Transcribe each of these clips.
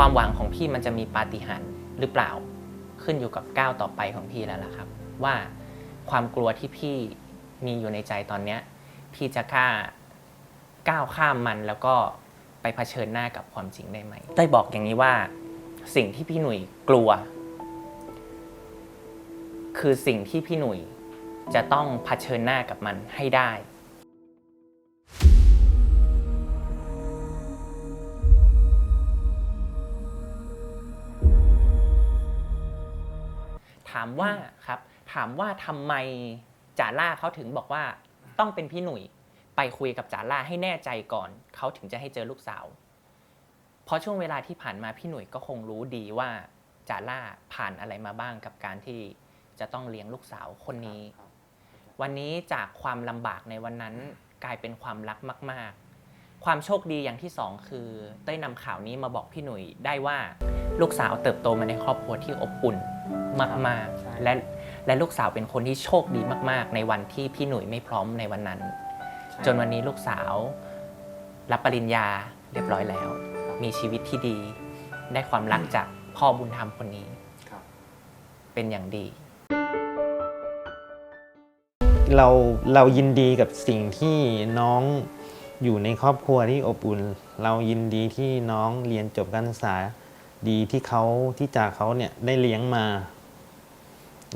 ความหวังของพี่มันจะมีปาฏิหาริย์หรือเปล่า ขึ้นอยู่กับก้าวต่อไปของพี่แล้วล่ะครับ ว่าความกลัวที่พี่มีอยู่ในใจตอนเนี้ยพี่จะกล้าก้าวข้ามมันแล้วก็ไปเผชิญหน้ากับความจริงได้ไหมได้บอกอย่างนี้ว่าสิ่งที่พี่หนุ่ยกลัว คือสิ่งที่พี่หนุ่ยจะต้องเผชิญหน้ากับมันให้ได้ ถามว่าครับ ถามว่าทำไมจ่าล่าเขาถึงบอกว่าต้องเป็นพี่หนุ่ยไปคุยกับจ่าล่าให้แน่ใจก่อน เขาถึงจะให้เจอลูกสาว เพราะช่วงเวลาที่ผ่านมาพี่หนุ่ยก็คงรู้ดีว่าจ่าล่าผ่านอะไรมาบ้างกับการที่จะต้องเลี้ยงลูกสาวคนนี้ วันนี้จากความลำบากในวันนั้นกลายเป็นความรักมาก ๆ ความโชคดีอย่างที่สองคือเต้ยนำข่าวนี้มาบอกพี่หนุ่ยได้ว่าลูกสาวเติบโตมาในครอบครัวที่อบอุ่น มากใช่ๆและและลูกสาวเป็นคนที่โชคดีมาก ๆ ในวันที่พี่หนุ่ยไม่พร้อมในวันนั้น จนวันนี้ลูกสาวรับปริญญาเรียบร้อยแล้ว มีชีวิตที่ดี ได้ความรักจากพ่อบุญธรรมคนนี้ครับเป็นอย่างดี เราเรายินดีกับสิ่งที่น้องอยู่ในครอบครัวที่อบอุ่น เรายินดีที่น้องเรียนจบการศึกษาดีที่เขาที่จากเขาเนี่ยได้เลี้ยงมา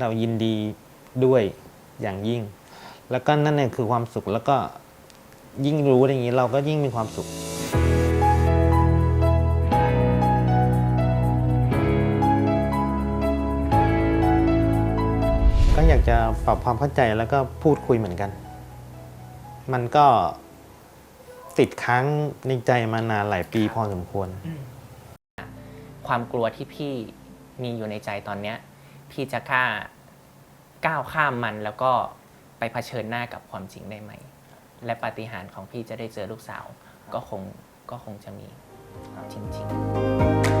เรายินดีด้วยอย่างยิ่ง แล้วก็นั่นเนี่ยคือความสุขแล้วก็ยิ่งรู้อย่างนี้เราก็ยิ่งมีความสุขก็อยากจะปรับความเข้าใจแล้วก็พูดคุยเหมือนกัน มันก็ติดค้างในใจมานานหลายปีพอสมควร ความกลัวที่พี่มีอยู่ในใจตอนเนี้ย พี่จะกล้าก้าวข้ามมันแล้วก็ไปเผชิญหน้ากับความจริงได้ไหม และปาฏิหาริย์ของพี่จะได้เจอลูกสาว ก็คงก็คงจะมีจริง ๆ